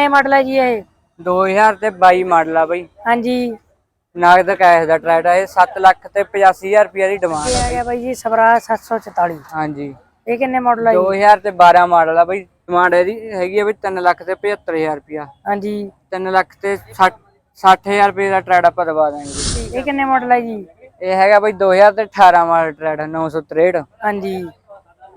ਇਹ ਮਾਡਲ ਹੈ ਜੀ ਇਹ? 2000 ਤੇ 22 ਮਾਡਲ ਆ ਬਈ। ਹਾਂਜੀ। ਨਾਗਦ ਕੈਸ਼ ਦਾ ਟਰੈਕਟਰ ਆ ਇਹ 7 ਲੱਖ ਤੇ 85000 ਰੁਪਏ ਦੀ ਡਿਮਾਂਡ ਆ ਆ ਗਿਆ ਬਾਈ ਜੀ ਸਵਰਾਜ 744 ਹਾਂਜੀ। ਇਹ ਕਿੰਨੇ ਮਾਡਲ ਹੈ ਜੀ? 2000 ਤੇ 12 ਮਾਡਲ ਆ ਬਈ। ਡਿਮਾਂਡ ਇਹਦੀ ਹੈਗੀ ਆ ਬਈ 3 ਲੱਖ ਤੇ 75000 ਰੁਪਿਆ ਹਾਂਜੀ। 3 ਲੱਖ ਤੇ 60 60000 ਰੁਪਏ ਦਾ ਟਰੈਕਟਰ ਆਪਾਂ ਦਵਾ ਦਾਂਗੇ। ਇਹ ਕਿੰਨੇ ਮਾਡਲ ਹੈ ਜੀ? ਇਹ ਹੈਗਾ ਬਈ 2000 ਤੇ 18 ਮਾਡਲ ਟਰੈਕਟਰ 963 ਹਾਂਜੀ।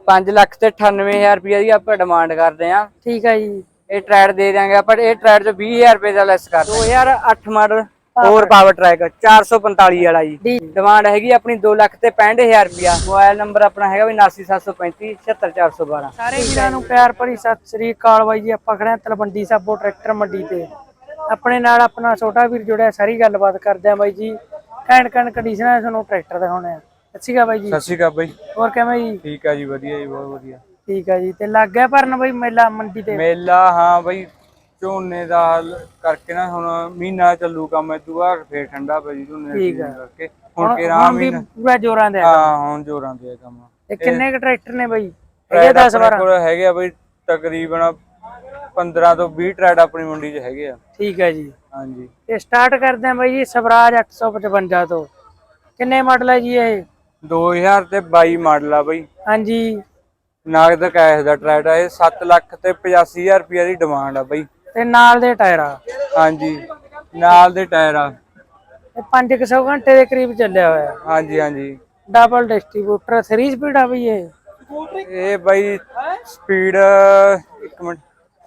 5 ਲੱਖ ਤੇ 98000 ਰੁਪਏ ਦੀ ਆਪਾਂ ਡਿਮਾਂਡ ਕਰਦੇ ਆ। ਠੀਕ ਹੈ ਜੀ। ਇਹ ਟਰੈਕਟਰ ਦੇ ਦਾਂਗੇ ਆਪਾਂ ਇਹ ਟਰੈਕਟਰ ਚ 20000 ਰੁਪਏ ਦਾ ਲੈਸ ਕਰ 2008 ਮਾਡਲ ਹੋਰ ਪਾਵਰ ਟਰੈਕ 445 ਵਾਲਾ ਜੀ। ਡਿਮਾਂਡ ਹੈਗੀ ਆਪਣੀ 2 ਲੱਖ ਤੇ 65000 ਰੁਪਿਆ ਮੋਬਾਈਲ ਨੰਬਰ ਆਪਣਾ ਹੈਗਾ ਵੀ 89735 76412 ਸਾਰੇ ਵੀਰਾਂ ਨੂੰ ਪਿਆਰ ਭਰੀ ਸਤਿ ਸ੍ਰੀ ਅਕਾਲ ਬਾਈ ਜੀ ਆਪਾਂ ਖੜੇ ਹਾਂ ਤਲਵੰਡੀ ਸਾਬੋ ਟਰੈਕਟਰ ਮੰਡੀ ਤੇ। ਆਪਣੇ ਨਾਲ ਆਪਣਾ ਛੋਟਾ ਵੀਰ ਜੁੜਿਆ ਸਾਰੀ ਗੱਲਬਾਤ ਕਰਦੇ ਆ ਬਾਈ ਜੀ। ਕੈਂਡ ਕੈਂਡ ਕੰਡੀਸ਼ਨਾਂ ਤੁਹਾਨੂੰ ਟਰੈਕਟਰ ਦਿਖਾਉਣੇ ਆ। ਅੱਛੀ ਗਾ ਬਾਈ ਜੀ। ਸਤਿ ਸ਼੍ਰੀ ਅਕਾਲ ਬਾਈ। ਹੋਰ ਕਿਵੇਂ ਜੀ? ਠੀਕ ਆ ਜੀ ਵਧੀਆ ਜੀ ਬਹੁਤ ਵਧੀਆ। ਠੀਕ ਆ ਜੀ ਤੇ ਲੱਗ ਗਿਆ ਭਰਨ ਬਾਈ ਮੇਲਾ ਮੰਡੀ ਤੇ? ਮੇਲਾ ਹਾਂ ਬਾਈ ਝੋਨੇ ਦਾ ਕਰਕੇ ਨਾ ਹੁਣ ਮਹੀਨਾ ਚੱਲੂ ਕੰਮ ਇਦੋਂ ਬਾਅਦ ਫੇਰ ਠੰਡਾ ਪੈ ਜੀ ਝੋਨੇ ਦਾ ਠੀਕ ਆ। ਕਰਕੇ। ਹੁਣ ਕਿ ਹੁਣ ਵੀ ਪੂਰਾ ਜੋਰਾਂ ਦੇ ਹਾਂ ਹੁਣ ਜੋਰਾਂ ਆ ਕੰਮ। ਤੇ ਕਿੰਨੇ ਕ ਟਰੈਕਟਰ ਨੇ ਬਾਈ? ਹੈਗੇ ਟਰੈਡ 10 ਆਪਣੇ 12 ਕੋਲ ਹੈਗੇ ਆ ਬਾਈ ਤਕਰੀਬਨ 15 ਤੋਂ 20 ਟਰੈਡ ਆਪਣੀ ਮੰਡੀ 'ਚ ਹੈਗੇ ਆ। ਠੀਕ ਹੈ ਜੀ। ਹਾਂਜੀ। ਤੇ ਸਟਾਰਟ ਕਰਦੇ ਆ ਬਾਈ ਜੀ ਸਵਰਾਜ 855 ਤੋਂ। ਕਿੰਨੇ ਮਾਡਲ ਹੈ ਜੀ ਇਹ? 2000 ਤੇ 22 ਮਾਡਲ ਆ ਬਾਈ। ਹਾਂਜੀ। ਨਾਗਦ ਕੈਸ਼ ਦਾ ਆ ਇਹ 7 ਲੱਖ ਤੇ 85000 ਰੁਪਏ ਦੀ ਡਿਮਾਂਡ ਆ ਬਾਈ। ਤੇ ਨਾਲ ਦੇ ਟਾਇਰ ਆ? ਹਾਂਜੀ ਨਾਲ ਦੇ ਟਾਇਰ ਆ। ਇਹ 500 ਘੰਟੇ ਦੇ ਕਰੀਬ ਚੱਲਿਆ ਹੋਇਆ। ਹਾਂਜੀ ਹਾਂਜੀ। ਡਬਲ ਡਿਸਟ੍ਰੀਬਿਊਟਰ 3 ਸਪੀਡ ਆ ਬਈ ਇਹ? ਇਹ ਬਾਈ ਸਪੀਡ ਇੱਕ ਮਿੰਟ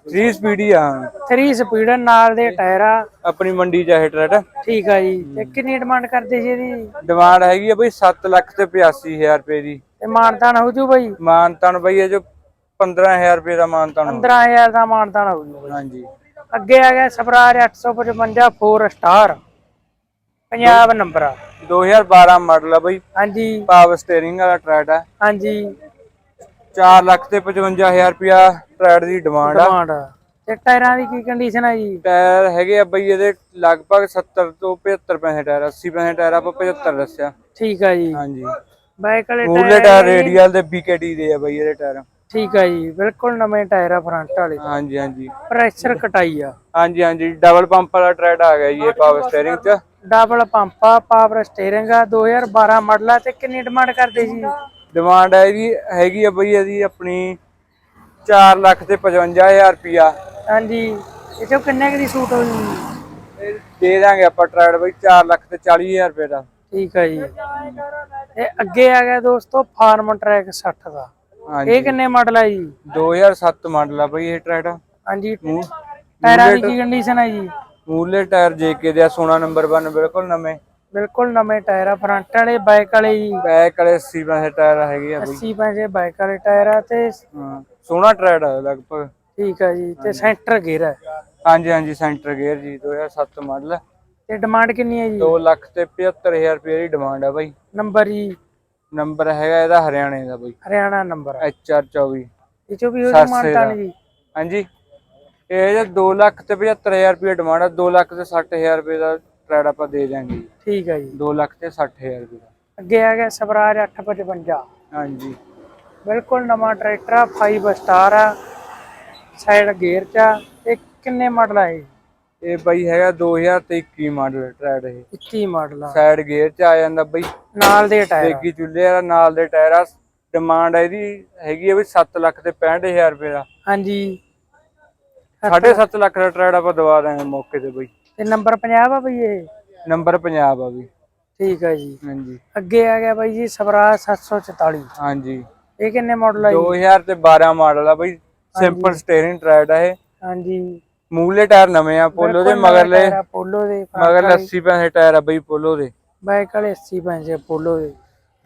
3 ਸਪੀਡ ਹੀ ਆ। 3 ਸਪੀਡ ਨਾਲ ਦੇ ਟਾਇਰ ਆ। ਆਪਣੀ ਮੰਡੀ ਚ ਇਹ ਟਰੈਕਟਰ। ਠੀਕ ਆ ਜੀ। ਤੇ ਕਿੰਨੀ ਡਿਮਾਂਡ ਕਰਦੇ ਜੀ ਇਹਦੀ? ਡਿਮਾਂਡ ਹੈਗੀ ਆ ਬਈ 7 ਲੱਖ ਤੇ 85000 ਰੁਪਏ ਦੀ। ਤੇ ਮਾਨਤਾਨ ਹੋ ਜੂ ਬਈ। ਮਾਨਤਨ ਬਈ ਇਹ ਜੋ 15000 ਰੁਪਏ ਦਾ ਮਾਨਤਨ 15000 ਦਾ ਮਾਨਤਾਨ ਹੋ ਜੂ ਹਾਂਜੀ। ਅੱਗੇ ਆ ਗਿਆ ਸਵਰਾਜ 855 4 ਸਟਾਰ। ਪੰਜਾਬ ਨੰਬਰ ਆ। 2012 ਮਾਡਲ ਆ ਬਈ। ਹਾਂਜੀ। ਪਾਵਰ ਸਟੀਅਰਿੰਗ ਵਾਲਾ ਟਰੈਕਟਰ ਆ। ਹਾਂਜੀ। 4 ਲੱਖ ਤੇ 55000 ਰੁਪਿਆ ਟਰੈਕਟਰ ਦੀ ਡਿਮਾਂਡ ਆ। ਡਿਮਾਂਡ ਤੇ ਟਾਇਰਾਂ ਦੀ ਕੀ ਕੰਡੀਸ਼ਨ ਆ ਜੀ? ਟਾਇਰ ਹੈਗੇ ਆ ਬਈ ਇਹਦੇ ਲਗਭਗ 70 ਤੋਂ 75 ਪੈਸੇ ਟਾਇਰ 80 ਪੈਸੇ ਟਾਇਰ ਆਪਾਂ 75 ਦੱਸਿਆ। ਠੀਕ ਆ ਜੀ। ਹਾਂਜੀ। ਬਾਈਕ ਵਾਲੇ ਟਾਇਰ ਰੇਡੀਅਲ ਦੇ BKT ਦੇ ਆ ਬਈ ਇਹਦੇ ਟਾਇਰ। ਠੀਕ ਆ ਜੀ ਬਿਲਕੁਲ ਨਵੇਂ ਟਾਇਰ ਆ ਫਰੰਟ ਵਾਲੇ। ਹਾਂਜੀ ਹਾਂਜੀ। ਪ੍ਰੈਸ਼ਰ ਕਟਾਈ ਆ। ਹਾਂਜੀ ਹਾਂਜੀ ਡਬਲ ਪੰਪ ਵਾਲਾ ਟਰੈਕਟਰ ਆ ਗਿਆ ਜੀ ਇਹ ਪਾਵਰ ਸਟੀਅਰਿੰਗ ਚ। ਡਬਲ ਪੰਪ ਆ ਪਾਵਰ ਸਟੀਅਰਿੰਗ ਆ 2012 ਮਾਡਲ ਆ ਤੇ ਕਿੰਨੀ ਡਿਮਾਂਡ ਕਰਦੇ ਜੀ? ਡਿਮਾਂਡ ਹੈ ਇਹਦੀ ਹੈਗੀ ਆ ਬਈ ਇਹਦੀ ਆਪਣੀ 4 ਲੱਖ ਤੇ 55000 ਰੁਪਿਆ ਹਾਂਜੀ ਇਹ ਚੋਂ ਕਿੰਨੇ ਕੁ ਦੀ ਸੂਟ ਹੋ ਇਹ ਦੇ ਦਾਂਗੇ ਆਪਾਂ ਟਰੈਕਟਰ ਬਈ 4 ਲੱਖ ਤੇ 40000 ਰੁਪਏ ਦਾ। ਠੀਕ ਆ ਜੀ। ਤੇ ਅੱਗੇ ਆ ਗਿਆ ਦੋਸਤੋ ਫਾਰਮ ਟਰੈਕ 60 ਦਾ। ਹਾਂਜੀ। ਇਹ ਕਿੰਨੇ ਮਾਡਲ ਆ ਜੀ? 2007 ਮਾਡਲ ਆ ਬਈ ਇਹ ਟਰੈਕਟਰ ਹਾਂਜੀ ਟਾਇਰਾਂ ਦੀ ਕੀ ਕੰਡੀਸ਼ਨ ਹੈ ਜੀ? ਮੂਲੇ ਟਾਇਰ ਜੇਕੇ ਦੇ ਆ 16 ਨੰਬਰ 1 ਬਿਲਕੁਲ ਨਵੇਂ। ਬਿਲਕੁਲ ਨਵੇਂ ਟਾਇਰ ਆ ਫਰੰਟ ਵਾਲੇ ਬਾਈਕ ਵਾਲੇ ਜੀ। ਬੈਕ ਵਾਲੇ 80 ਪੈਸੇ ਟਾਇਰ ਹੈਗੇ ਆ ਬਈ। 80 ਪੈਸੇ ਬਾਈਕ ਵਾਲੇ ਟਾਇਰ ਆ ਤੇ ਹਾਂ ਸੋਹਣਾ ਟਰੈਕਟਰ ਆ ਲਗਭਗ। ਠੀਕ ਆ ਜੀ ਤੇ ਸੈਂਟਰ ਗੇਅਰ ਹੈ ਹਾਂਜੀ ਹਾਂਜੀ ਸੈਂਟਰ ਗੇਅਰ ਜੀ 2007 ਮਾਡਲ। ਤੇ ਡਿਮਾਂਡ ਕਿੰਨੀ ਹੈ ਜੀ? 2 ਲੱਖ ਤੇ 75000 ਰੁਪਏ ਦੀ ਡਿਮਾਂਡ ਆ ਬਾਈ। ਨੰਬਰ ਜੀ? ਨੰਬਰ ਹੈਗਾ ਇਹਦਾ ਹਰਿਆਣੇ ਦਾ ਬਾਈ। ਹਰਿਆਣਾ ਨੰਬਰ HR24 ਇਹ ਚੋਂ ਵੀ ਮਾਨਤਾ ਦਾ। ਜੀ? ਹਾਂਜੀ। ਇਹ ਜੇ 2 ਲੱਖ ਤੇ 75000 ਰੁਪਏ ਡਿਮਾਂਡ ਆ 2 ਲੱਖ ਤੇ 60000 ਰੁਪਏ ਦਾ ਟਰੈਡ ਆਪਾਂ ਦੇ ਦਿਆਂਗੇ ਠੀਕ ਆ ਜੀ। 2 ਲੱਖ ਤੇ 60000 ਰੁਪਏ ਦਾ। ਅੱਗੇ ਆ ਗਿਆ ਸਵਰਾਜ 855 ਹਾਂਜੀ। ਬਿਲਕੁਲ ਨਵਾਂ ਟਰੈਕਟਰ ਆ 5 ਸਟਾਰ ਆ ਸਾਈਡ ਗੇਅਰ ਚ ਆ। ਤੇ ਕਿੰਨੇ ਮਾਡਲ ਆ ਇਹ? ਇਹ ਬਾਈ ਹੈਗਾ 2021 ਮਾਡਲ ਟਰੈਡ ਇਹ। 21 ਮਾਡਲ ਆ। ਸਾਈਡ ਗੇਅਰ ਚ ਆ ਜਾਂਦਾ ਬਾਈ। ਨਾਲ ਦੇ ਟਾਇਰ ਦੇਗੀ ਚੁੱਲ੍ਹੇ ਵਾਲਾ ਨਾਲ ਦੇ ਟਾਇਰ ਆ। ਡਿਮਾਂਡ ਇਹਦੀ ਹੈਗੀ ਆ ਵੀ 7 ਲੱਖ ਤੇ 65000 ਰੁਪਏ ਦਾ। ਹਾਂਜੀ। 7.5 ਲੱਖ ਦਾ ਟਰੈਡ ਆਪਾਂ ਦਵਾ ਦਾਂਗੇ ਮੌਕੇ ਤੇ ਬਾਈ। ਤੇ ਨੰਬਰ 50 ਆ ਬਈ ਇਹ? ਨੰਬਰ ਪੰਜਾਬ ਆ ਵੀ ਠੀਕ ਆ ਜੀ। ਹਾਂਜੀ। ਅੱਗੇ ਆ ਗਿਆ ਬਾਈ ਜੀ ਸਵਰਾਜ 744 ਹਾਂਜੀ। ਇਹ ਕਿੰਨੇ ਮਾਡਲ ਆ ਜੀ? 2000 ਤੇ 12 ਮਾਡਲ ਆ ਬਾਈ। ਸਿੰਪਲ ਸਟੀਅਰਿੰਗ ਟਰੈਡ ਆ ਇਹ। ਹਾਂਜੀ। ਮੂਲੇ ਟਾਇਰ ਨਵੇਂ ਆ ਪੋਲੋ ਦੇ ਮਗਰਲੇ। ਪੋਲੋ ਦੇ ਮਗਰਲੇ 80 ਪੈਸੇ ਟਾਇਰ ਆ ਬਈ ਪੋਲੋ ਦੇ। ਬਾਈਕ ਵਾਲੇ 80 ਪੈਸੇ ਪੋਲੋ ਦੇ।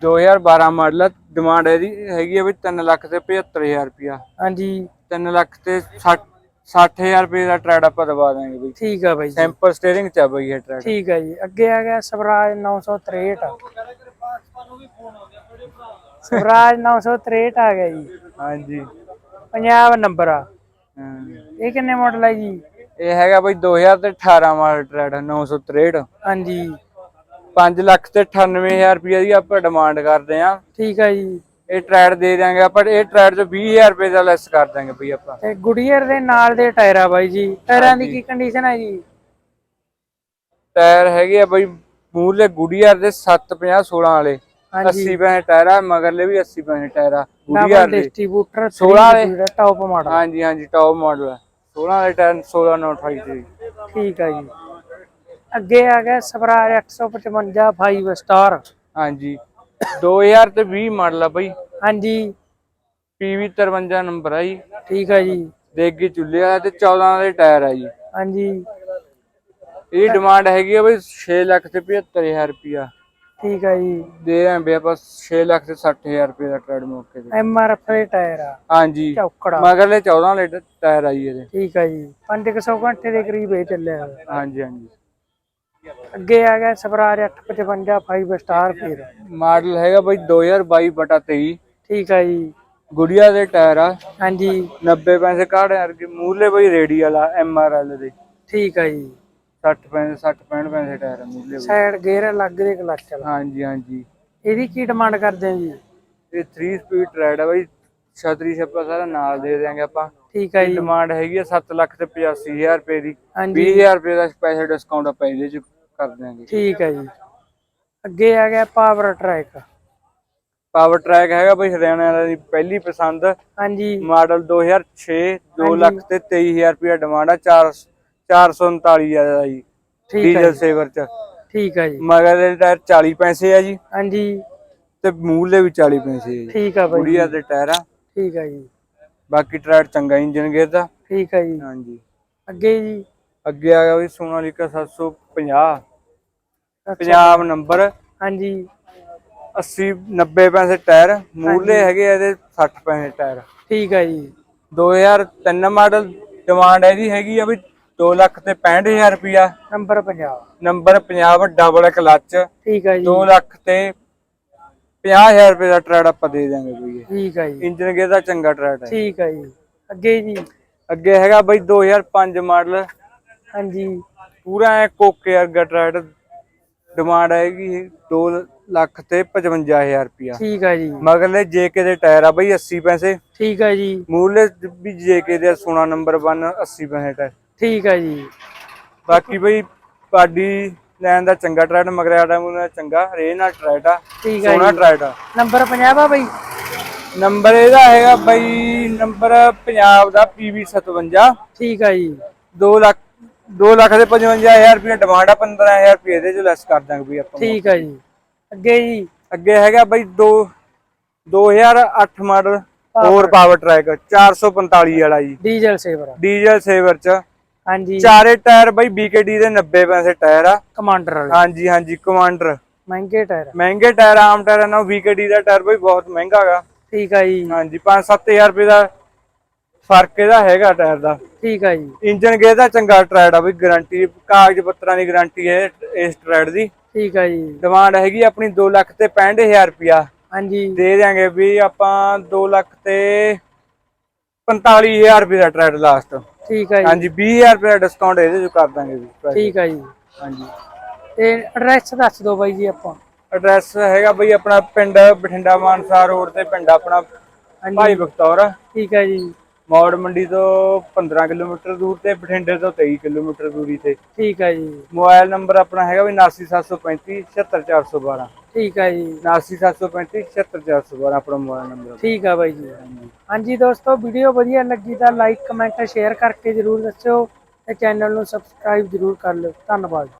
2012 ਮਾਡਲ ਡਿਮਾਂਡ ਇਹਦੀ ਹੈਗੀ ਆ ਵੀ 3 ਲੱਖ ਤੇ 75000 ਰੁਪਿਆ ਹਾਂਜੀ। 3 ਲੱਖ ਤੇ 60 60000 ਰੁਪਏ ਦਾ ਟਰੈਡ ਆਪਾਂ ਦਵਾ ਦਾਂਗੇ ਬਈ। ਠੀਕ ਆ ਬਾਈ ਜੀ। ਸਿੰਪਲ ਸਟੀਅਰਿੰਗ ਚ ਆ ਬਈ ਇਹ ਟਰੈਡ। ਠੀਕ ਆ ਜੀ। ਅੱਗੇ ਆ ਗਿਆ ਸਵਰਾਜ 963 ਸਵਰਾਜ 963 ਆ ਗਿਆ ਜੀ। ਹਾਂਜੀ। ਪੰਜਾਬ ਨੰਬਰ ਆ। ਇਹ ਕਿੰਨੇ ਮਾਡਲ ਹੈ ਜੀ? ਇਹ ਹੈਗਾ ਬਈ 2018 ਮਾਡਲ ਟਰੈਡ 963 ਹਾਂਜੀ। 5 ਲੱਖ ਤੇ 98000 ਰੁਪਏ ਦੀ ਆਪਾਂ ਡਿਮਾਂਡ ਕਰਦੇ ਆ। ਠੀਕ ਆ ਜੀ। ਇਹ ਟਰੈਡ ਦੇ ਦਿਆਂਗੇ ਆਪਾਂ ਇਹ ਟਰੈਡ ਚ 20000 ਰੁਪਏ ਦਾ ਲੈਸ ਕਰ ਦਾਂਗੇ ਬਈ ਆਪਾਂ। ਤੇ ਗੁਡੀਅਰ ਦੇ ਨਾਲ ਦੇ ਟਾਇਰ ਆ ਬਾਈ ਜੀ। ਟਾਇਰਾਂ ਦੀ ਕੀ ਕੰਡੀਸ਼ਨ ਹੈ ਜੀ? ਟਾਇਰ ਹੈਗੇ ਆ ਬਈ ਮੂਰਲੇ ਗੁੜੀਆਰ ਦੇ 750 16 ਵਾਲੇ। ਹਾਂਜੀ। 80 ਪੈਸੇ ਟਾਇਰ ਮਗਰਲੇ ਵੀ 80 ਪੈਸੇ ਟਾਇਰ ਆ ਡਬਲ ਗੁੜੀਆਰ ਦੇ ਡਿਸਟ੍ਰੀਬਿਊਟਰ 16 ਵਾਲੇ ਟੌਪ ਮਾਡਲ ਹਾਂਜੀ ਹਾਂਜੀ ਟੌਪ ਮਾਡਲ ਆ 16 ਵਾਲੇ ਟਾਇਰ 16 9 28 ਦੇ ਠੀਕ ਆ ਜੀ। ਅੱਗੇ ਆ ਗਿਆ ਸਵਰਾਜ 855 5 ਸਟਾਰ ਹਾਂਜੀ। 2000 ਤੇ 20 ਮਾਡਲ ਆ ਬਈ। ਹਾਂਜੀ। PV 53 ਨੰਬਰ ਆ ਜੀ। ਠੀਕ ਆ ਜੀ। ਦੇਗੀ ਚੁੱਲੇ ਆ ਤੇ 14 ਦੇ ਟਾਇਰ ਆ ਜੀ। ਹਾਂਜੀ। ਇਹਦੀ ਡਿਮਾਂਡ ਹੈਗੀ ਆ ਬਈ 6 ਲੱਖ ਤੇ 75000 ਰੁਪਿਆ ਠੀਕ ਆ ਜੀ। ਦੇ ਆਂ ਬਈ ਆਪਾਂ 6 ਲੱਖ ਤੇ 60000 ਰੁਪਏ ਦਾ ਟਰੈਡ ਮੌਕੇ ਤੇ। ਐਮ ਆਰ ਐਫ ਦੇ ਟਾਇਰ ਆ। ਹਾਂਜੀ। ਚੌਕੜਾ। ਮਗਰਲੇ 14 ਵਾਲੇ ਟ- ਟਾਇਰ ਆ ਜੀ ਇਹਦੇ। ਠੀਕ ਆ ਜੀ। 500 ਘੰਟੇ ਦੇ ਕਰੀਬ ਇਹ ਚੱਲਿਆ। ਹਾਂਜੀ ਹਾਂਜੀ। ਅੱਗੇ ਆ ਗਿਆ ਸਵਰਾਜ 855 5 ਸਟਾਰ ਫਿਰ। ਮਾਡਲ ਹੈਗਾ ਬਈ 2022 ਬਟਾ 23 ਠੀਕ ਆ ਜੀ। ਗੁੜੀਆ ਦੇ ਟਾਇਰ ਆ। ਹਾਂਜੀ। 90 ਪੈਸੇ ਕਾੜੇ ਅਰਗੇ ਮੂਰਲੇ ਬਈ ਰੇਡੀ ਵਾਲਾ ਐਮ ਆਰ ਐਲ ਦੇ। ਠੀਕ ਆ ਜੀ। 60 ਪੈਸੇ 60 65 ਪੈਸੇ ਟਾਇਰ ਬਈ। ਸਾਈਡ ਗੇਅਰ ਅਲੱਗ ਦੇ ਕਲਚ ਵਾਲਾ। ਹਾਂਜੀ ਹਾਂਜੀ। ਇਹਦੀ ਕੀ ਡਿਮਾਂਡ ਕਰਦੇ ਆ ਜੀ? ਇਹ 3 ਸਪੀਡ ਟਰੈਡ ਆ ਬਈ। ਛਤਰੀ ਛੱਪਾ ਸਾਰਾ ਨਾਲ ਦੇ ਦਿਆਂਗੇ ਆਪਾਂ। ਠੀਕ ਆ ਜੀ। ਡਿਮਾਂਡ ਹੈਗੀ ਆ 7 ਲੱਖ ਤੇ 85000 ਰੁਪਏ ਦੀ। ਹਾਂਜੀ। 20000 ਰੁਪਏ ਦਾ ਸਪੈਸ਼ਲ ਡਿਸਕਾਊਂਟ ਆਪਾਂ ਇਹਦੇ ਚ ਕਰ ਦਿਆਂਗੇ। ਠੀਕ ਆ ਜੀ। ਅੱਗੇ ਆ ਗਿਆ ਪਾਵਰ ਟਰੈਕ ਪਾਵਰ ਟਰੈਕ ਹੈਗਾ ਬਈ ਹਰਿਆਣਾ ਦੀ ਪਹਿਲੀ ਪਸੰਦ। ਹਾਂਜੀ। ਮਾਡਲ 2006 2 ਲੱਖ ਤੇ 23000 ਰੁਪਏ ਡਿਮਾਂਡ ਆ। 4 439 ਆ ਜੀ ਠੀਕ ਆ ਡੀਜ਼ਲ ਜੀ ਸੇਵਰ ਚ। ਠੀਕ ਆ ਜੀ। ਮਗਰ ਦੇ ਟਾਇਰ 40 ਪੈਸੇ ਆ ਜੀ। ਹਾਂਜੀ। ਤੇ ਮੂਲੇ ਵੀ 40 ਪੈਸੇ ਆ ਜੀ। ਠੀਕ ਆ ਬਾਈ ਗੁੜੀਆ ਦੇ ਟਾਇਰ। ਆ ਠੀਕ ਆ ਜੀ। ਬਾਕੀ ਟਰੈਕ ਚੰਗਾ ਇੰਜਨ ਗੇਅਰ ਦਾ ਠੀਕ ਆ ਜੀ। ਹਾਂਜੀ। ਅੱਗੇ ਜੀ। ਅੱਗੇ ਆ ਗਿਆ ਵੀ ਸੋਨਾਲੀਕਾ 750 ਅੱਛਾ। ਪੰਜਾਬ ਨੰਬਰ। ਹਾਂਜੀ। 80 90 ਪੈਸੇ ਟਾਇਰ। ਮੂਲੇ ਹੈਗੇ ਆ ਇਹਦੇ 60 ਪੈਸੇ ਟਾਇਰ। ਠੀਕ ਆ ਜੀ। 2003 ਮਾਡਲ ਡਿਮਾਂਡ ਇਹਦੀ ਹੈਗੀ ਆ ਵੀ 2 ਲੱਖ ਤੇ 65000 ਰੁਪਿਆ number 50 number Punjab double clutch. ਠੀਕ ਆ ਜੀ। 2 ਲੱਖ ਤੇ 50000 ਰੁਪਏ ਦਾ ਟਰੈਡ ਆਪਾਂ ਦੇ ਦਿਆਂਗੇ ਬਈ ਠੀਕ ਆ ਜੀ। ਇੰਜਨ ਗੇਅਰ ਦਾ ਚੰਗਾ ਟਰੈਡ ਹੈ। ਠੀਕ ਆ ਜੀ। ਅੱਗੇ ਜੀ। ਅੱਗੇ ਹੈਗਾ ਬਈ 2005 ਮਾਡਲ। ਹਾਂਜੀ। ਪੂਰਾ ਐ ਕੋਕੇ ਵਰਗਾ ਟਰੈਡ ਡਿਮਾਂਡ ਹੈਗੀ 2 ਲੱਖ ਤੇ 55000 ਰੁਪਿਆ ਠੀਕ ਆ ਜੀ। ਮਗਰਲੇ ਜੇਕੇ ਦੇ ਟਾਇਰ ਆ ਬਈ 80 ਪੈਸੇ। ਠੀਕ ਆ ਜੀ। ਮੂਲੇ ਵੀ ਜੇਕੇ ਦੇ ਸੋਨਾ ਨੰਬਰ 1 80 ਪੈਸੇ ਟਾਇਰ। ਠੀਕ ਆ ਜੀ। ਬਾਕੀ ਬਈ ਪਾਡੀ ਲੈਣ ਦਾ ਚੰਗਾ ਟਰੈਡ ਮਗਰਿਆ ਦਾ ਮੂਨਾ ਚੰਗਾ ਰੇ ਨਾਲ ਟਰੈਡ ਆ। ਠੀਕ ਆ ਸੋਨਾ ਜੀ। ਟਰੈਡ ਆ। ਨੰਬਰ 50 ਆ ਬਾਈ। ਨੰਬਰ ਇਹਦਾ ਹੈਗਾ ਬਈ ਨੰਬਰ ਪੰਜਾਬ ਦਾ PV 57 ਠੀਕ ਆ ਜੀ। 2 ਲੱਖ 2 ਲੱਖ ਦੇ 55000 ਰੁਪਏ ਡਿਮਾਂਡ ਆ 15000 ਰੁਪਏ ਇਹਦੇ ਚ ਲੈਸ ਕਰ ਦਾਂਗੇ ਬਈ ਆਪਾਂ ਠੀਕ ਆ ਜੀ। ਅੱਗੇ ਜੀ। ਅੱਗੇ ਹੈਗਾ ਬਈ 2 2008 ਮਾਡਲ ਹੋਰ ਪਾਵਰ ਟਰੈਕ 445 ਵਾਲਾ ਜੀ। ਡੀਜ਼ਲ ਸੇਵਰ ਡੀਜ਼ਲ ਸੇਵਰ ਚ। ਹਾਂਜੀ। ਚਾਰੇ ਟਾਇਰ ਬਈ BKD ਦੇ 90 ਪੈਸੇ ਟਾਇਰ ਆ। ਕਮਾਂਡਰ ਵਾਲੇ। ਹਾਂਜੀ ਹਾਂਜੀ ਕਮਾਂਡਰ। ਮਹਿੰਗੇ ਟਾਇਰ ਮਹਿੰਗੇ ਟਾਇਰ ਆਮ ਟਾਇਰਾਂ ਨਾਲੋਂ VKD ਦਾ ਟਾਇਰ ਬਈ ਬਹੁਤ ਮਹਿੰਗਾ ਹੈਗਾ ਠੀਕ ਆ ਜੀ। ਹਾਂਜੀ 5-7000 ਰੁਪਏ ਦਾ ਫ਼ਰਕ ਇਹਦਾ ਹੈਗਾ ਟਾਇਰ ਦਾ। ਠੀਕ ਆ ਜੀ। ਇੰਜਨ ਗੇਅਰ ਦਾ ਚੰਗਾ ਟਰੈਡ ਆ ਬਈ ਗਾਰੰਟੀ ਕਾਗਜ਼ ਪੱਤਰਾਂ ਦੀ ਗਾਰੰਟੀ ਹੈ ਇਸ ਟਰੈਡ ਦੀ। ਠੀਕ ਆ ਜੀ। ਡਿਮਾਂਡ ਹੈਗੀ ਆਪਣੀ 2 ਲੱਖ ਤੇ 65000 ਰੁਪਿਆ ਹਾਂਜੀ। ਦੇ ਦਿਆਂਗੇ ਵੀ ਆਪਾਂ 2 ਲੱਖ ਤੇ 45000 ਰੁਪਏ ਦਾ ਟਰੈਡ ਲਾਸਟ ਠੀਕ ਜੀ। ਹਾਂਜੀ 20000 ਰੁਪਏ ਦਾ ਡਿਸਕਾਊਂਟ ਇਹਦੇ ਚ ਕਰ ਦਾਂਗੇ ਵੀ ਠੀਕ ਆ ਜੀ। ਹਾਂਜੀ। ਤੇ ਐਡਰੈਸ ਦੱਸ ਦਿਓ ਬਾਈ ਜੀ ਆਪਾਂ। ਐਡਰੈਸ ਹੈਗਾ ਬਈ ਆਪਣਾ ਪਿੰਡ ਬਠਿੰਡਾ ਮਾਨਸਾ ਰੋਡ ਤੇ ਪਿੰਡ ਆਪਣਾ ਭਾਈ ਬਖਤੌਰ। ਠੀਕ ਆ ਜੀ। ਮੌੜ ਮੰਡੀ ਤੋਂ 15 ਕਿਲੋਮੀਟਰ ਦੂਰ ਤੇ ਬਠਿੰਡੇ ਤੋਂ 23 ਕਿਲੋਮੀਟਰ ਦੂਰੀ ਤੇ। ਠੀਕ ਆ ਜੀ। ਮੋਬਾਈਲ ਨੰਬਰ ਆਪਣਾ ਹੈਗਾ ਵੀ 89735 76412 ਠੀਕ ਆ ਜੀ। 89735 76412 ਆਪਣਾ ਮੋਬਾਈਲ ਨੰਬਰ। ਠੀਕ ਆ ਬਾਈ ਜੀ। ਹਾਂਜੀ ਦੋਸਤੋ ਵੀਡੀਓ ਵਧੀਆ ਲੱਗੀ ਤਾਂ ਲਾਈਕ ਕਮੈਂਟ ਸ਼ੇਅਰ ਕਰਕੇ ਜਰੂਰ ਦੱਸਿਓ ਤੇ ਚੈਨਲ ਨੂੰ ਸਬਸਕ੍ਰਾਈਬ ਜਰੂਰ ਕਰ ਲਿਓ। ਧੰਨਵਾਦ।